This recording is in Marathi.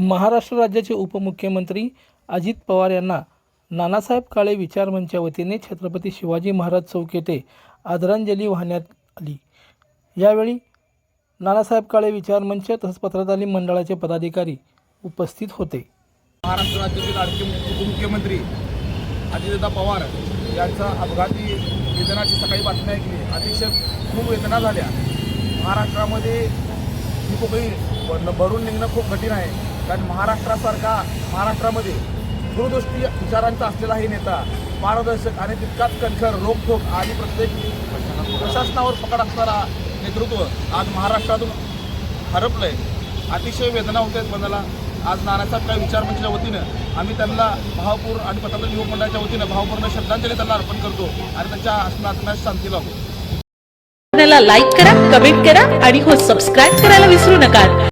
महाराष्ट्र राज्याचे उपमुख्यमंत्री अजित पवार यांना नानासाहेब काळे विचारमंचच्या वतीने छत्रपती शिवाजी महाराज चौक येथे आदरांजली वाहण्यात आली. यावेळी नानासाहेब काळे विचार मंच तसंच पत्रकारिता मंडळाचे पदाधिकारी उपस्थित होते. महाराष्ट्र राज्याचे लाडके उपमुख्यमंत्री अजितदा पवार यांचा अपघाती वेदनाची सकाळी बातमी ऐकली. अतिशय खूप वेदना झाल्या. महाराष्ट्रामध्ये ही पोकळी भरून निघणं खूप कठीण आहे. कारण महाराष्ट्रासारखा महाराष्ट्रामध्ये दूरदृष्टी विचारांचा असलेला हे नेता पारदर्शक आणि तितकाच कणखर रोखोक आणि प्रत्येक प्रशासनावर पकड असणारा नेतृत्व आज महाराष्ट्रातून हरपलंय. अतिशय वेदना होत आहेत मनाला. आज नानासाहेब काय विचार मंचच्या वतीनं आम्ही त्यांना भावपूर आणि पतंजली युवक मंडळाच्या वतीनं भावपूर्ण श्रद्धांजली त्यांना अर्पण करतो आणि त्यांच्या आत्म्यास शांती लागू लाईक करा कमेंट करा आणि हो सबस्क्राईब करायला विसरू नका.